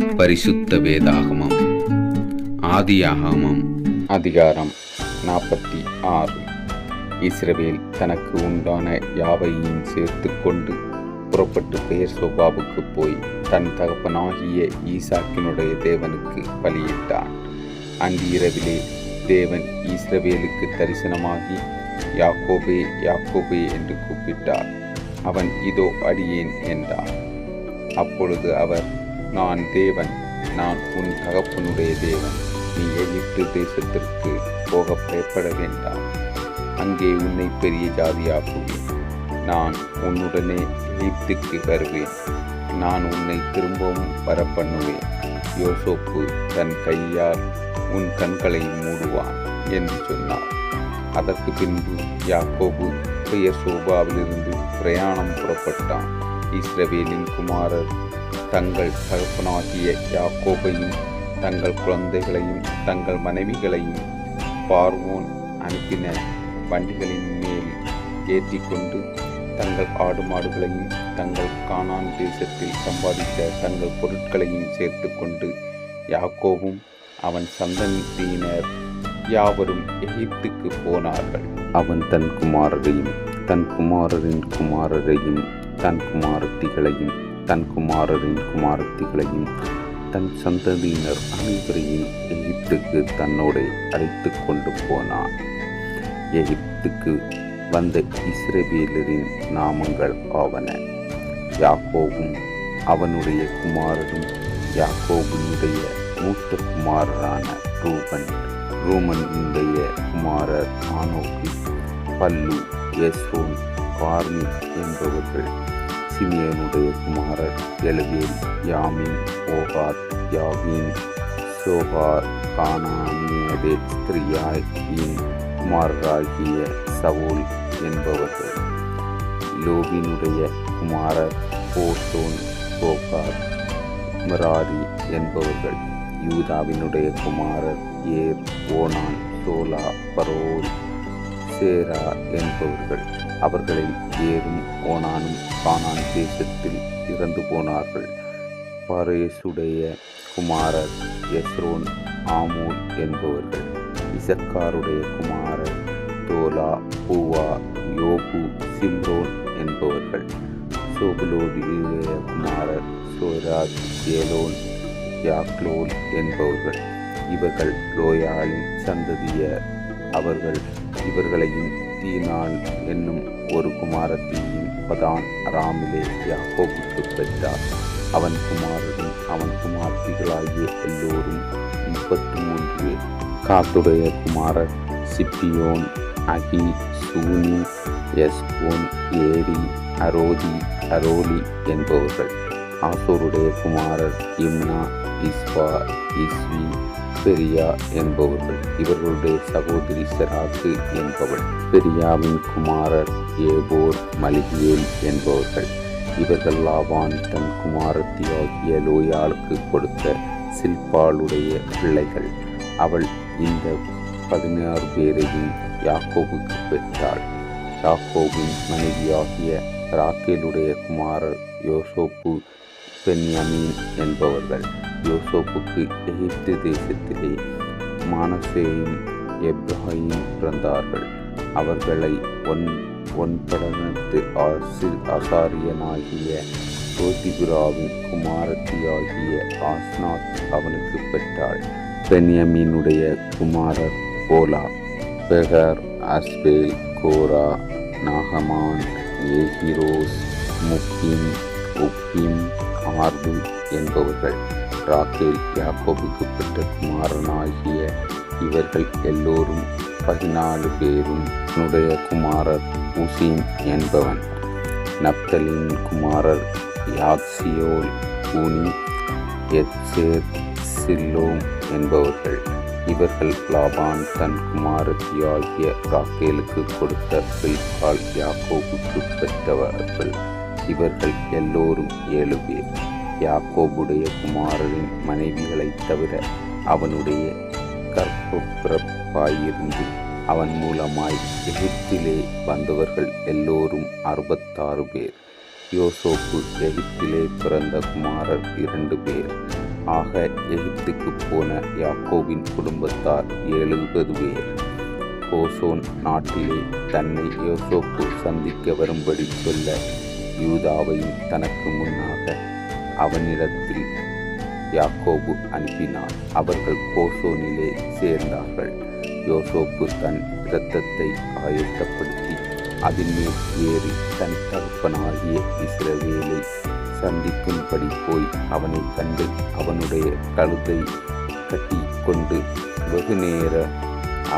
பரிசுத்த வேதாகமம். ஆதியாகமம். அதிகாரம் நாற்பத்தி ஆறு. இஸ்ரவேல் தனக்கு உண்டான யாவையும் சேர்த்து கொண்டு புறப்பட்டு பெயர் சோபாவுக்கு போய் தன் தகப்பனாகிய ஈசாக்கினுடைய தேவனுக்கு பலியிட்டான். அன்று இரவிலே தேவன் இஸ்ரவேலுக்கு தரிசனமாகி யாக்கோபே யாக்கோபே என்று கூப்பிட்டார். அவன் இதோ அடியேன் என்றார். அப்பொழுது அவர் நான் தேவன் நான் உன் தகப்பனுடைய தேவன். நீ எகிப்து தேசத்திற்கு போக பயப்பட வேண்டாம். அங்கே உன்னை பெரிய ஜாதியாக்குவேன். நான் உன்னுடனே எகிப்துக்கு வருவேன். நான் உன்னை திரும்பவும் வரப்பண்ணுவேன். யோசோப்பு தன் கையால் உன் கண்களை மூடுவான் என்று சொன்னார். அதற்கு பின்பு யாக்கோபு பெயர் சோபாவிலிருந்து பிரயாணம் புறப்பட்டான். இஸ்ரவேலின் குமாரர் தங்கள் தகப்பனாகிய யாக்கோபையும் தங்கள் குழந்தைகளையும் தங்கள் மனைவிகளையும் பார்வோன் அனுப்பின வண்டிகளின் மேல் ஏற்றிக்கொண்டு தங்கள் ஆடு மாடுகளையும் தங்கள் காணான் தேசத்தில் சம்பாதித்த தங்கள் பொருட்களையும் சேர்த்து கொண்டு யாக்கோவும் அவன் சந்ததியினர் யாவரும் எகிப்துக்கு போனார்கள். அவன் தன் குமாரரையும் தன் குமாரரின் குமாரரையும் தன் குமாரத்திகளையும் தன் குமாரரின் குமாரத்திகளையும் தன் சந்ததியினர் அனைவரையும் எகிப்துக்கு தன்னோடு அழைத்து கொண்டு போனான். எகிப்துக்கு வந்த இஸ்ரவேலரின் நாமங்கள் ஆவன. யாக்கோவும் அவனுடைய குமாரரும் யாக்கோபுனுடைய மூத்த குமாரரான ரூபன் ரூமனுடைய குமாரர் ஆனோக்கு பல்லு எஸ்ரோன் கார்மி என்பவர்கள் சிமியனுடைய குமாரர் எலுவேல் யாமின் ஓகாத் யாவின் சோகார் கானானியதே ஸ்திரியாயின் குமாரராகிய சவுல் என்பவர்கள் லோபினுடைய குமாரர் போசோன் போகார் மராரி என்பவர்கள் யூதாவினுடைய குமாரர் ஏர் ஓனான் சோலா பரோல் சேரா என்பவர்கள். அவர்களை ஏறும் ஓனானும் கானான் தேசத்தில் இறந்து போனார்கள். பரேசுடைய குமாரர் எஸ்ரோன் ஆமூர் என்பவர்கள். இசக்காருடைய குமாரர் தோலா பூவா யோபு சிம்ரோன் என்பவர்கள். சோபுலோடைய குமாரர் சோராஜ் ஏலோன் யாக்லோல் என்பவர்கள். இவர்கள் லோயாலின் சந்ததியர் அவர்கள் இவர்களையும் தீனால் என்னும் ஒரு குமாரத்தையும் பதான் அராமிலே யாக்கோபுக்கு பெற்றார். அவன் குமாரரும் அவன் குமார்த்திகளாகிய எல்லோரும் முப்பத்தி மூன்று காத்துடைய குமாரர் சிப்பியோன் அகி சூனி எஸ்போன் ஏரி அரோதி அரோலி என்பவர்கள். ஆசோருடைய குமாரர் இம்னா இஸ்வா இஸ்வி பெரியா என்பவர்கள் இவர்களுடைய சகோதரி செராக்கு என்பவள் பெரியாவின் குமாரர் ஏபோர் மலிகியேல் என்பவர்கள். இவர்கள் லாவான் தன் குமாரத்தியாகிய லோயாளுக்கு கொடுத்த சில்பாளுடைய பிள்ளைகள். அவள் இந்த பதினாறு பேரையும் யாக்கோபுக்கு பெற்றாள். யாக்கோபின் மனைவியாகிய ராக்கேலுடைய குமாரர் யோசோப்பு பென்யமீன் என்பவர்கள் யோசோப்புக்கு எகிப்து தேசத்திலே மானசேயும் எப்ராஹிம் பிறந்தார்கள். அவர்களை ஒன் ஒன்படனத்து ஆசி ஆசாரியனாகிய ஜோதிபுராவின் குமாரத்தியாகிய ஆஸ்நாத் அவனுக்கு பெற்றாள். பென்யமீனுடைய குமாரர் போலா பெகர் அஸ்பேல் கோரா நாகமான் ஏஹிரோஸ் முக்கிம் உப்பிம் ஆர்வின் என்பவர்கள் ராக்கேல் யாக்கோபுக்கு பெற்ற குமாரனாகிய இவர்கள் எல்லோரும் பதினாலு பேரும் உன்னுடைய குமாரர் உசீம் என்பவன். நப்தலின் குமாரர் யாக்சியோல் ஊனி எத்சேர் சில்லோம் என்பவர்கள். இவர்கள் லாபான் தன் குமாரத்தியாகிய ராக்கேலுக்கு கொடுத்த பில்கால் யாக்கோபுக்கு பெற்றவர்கள். இவர்கள் எல்லோரும் ஏழு பேர். யாக்கோபுடைய குமாரரின் மனைவிகளைத் தவிர அவனுடைய கற்பப்பிறப்பாயிருந்து அவன் மூலமாய் எகிப்திலே வந்தவர்கள் எல்லோரும் அறுபத்தாறு பேர். யோசோப்பு எகிப்திலே பிறந்த குமாரர் இரண்டு பேர். ஆக எகிப்துக்கு போன யாக்கோவின் குடும்பத்தார் எழுபது பேர். கோசோன் நாட்டிலே தன்னை யோசோப்பு சந்திக்க வரும்படி சொல்ல யூதாவையும் தனக்கு முன்னாக அவனிடத்தில் யாக்கோபு அனுப்பினார். அவர்கள் கோசோனிலே சேர்ந்தார்கள். யோசோப்பு தன் இரத்தத்தை ஆயத்தப்படுத்தி அதன் ஏறி தன் தகப்பனாகிய இஸ்ரவேலை சந்திக்கும்படி போய் அவனை கண்டு அவனுடைய கழுத்தை கட்டி கொண்டு வெகு நேர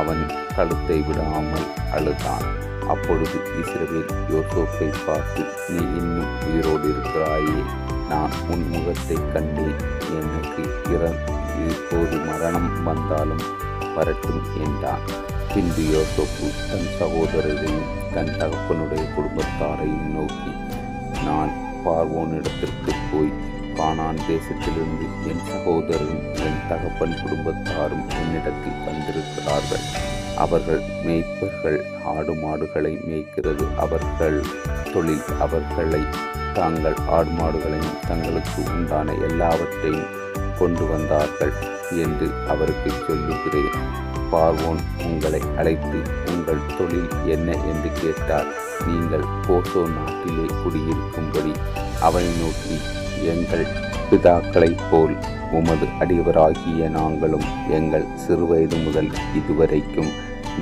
அவன் கழுத்தை விடாமல் அழுதான். அப்பொழுது இஸ்ரவேல் யோசோப்பை பார்த்து நீ இன்னும் உயிரோடு இருக்கிறாயே நான் உன் முகத்தை கண்டேன். எனக்கு இற- இப்போது மரணம் வந்தாலும் வரட்டும் என்றான். பின்பு யோசோப்பு தன் சகோதரரையும் தன் தகப்பனுடைய குடும்பத்தாரையும் நோக்கி நான் பார்வோனிடத்திற்கு போய் கானான் தேசத்திலிருந்து என் சகோதரரும் என் தகப்பன் குடும்பத்தாரும் என்னிடத்தில் வந்திருக்கிறார்கள். அவர்கள் மேய்ப்பர்கள் ஆடு மாடுகளை மேய்க்கிறது அவர்கள் தொழில் அவர்களை. தாங்கள் ஆடு மாடுகளையும் தங்களுக்கு உண்டான எல்லாவற்றையும் கொண்டு வந்தார்கள் என்று அவருக்கு சொல்லுகிறேன். பார்வோன் உங்களை அழைத்து உங்கள் தொழில் என்ன? என்று கேட்டார். நீங்கள் போசோ நாட்டிலே குடியிருக்கும்படி அவனை நோக்கி எங்கள் பிதாக்களைப் போல் உமது அடியவராகிய நாங்களும் எங்கள் சிறுவயது முதல் இதுவரைக்கும்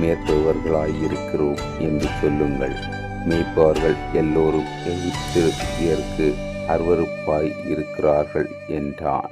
மேற்பவர்களாயிருக்கிறோம் என்று சொல்லுங்கள். மேய்ப்பவர்கள் எல்லோரும் எகிப்திற்கு அருவருப்பாய் இருக்கிறார்கள் என்றான்.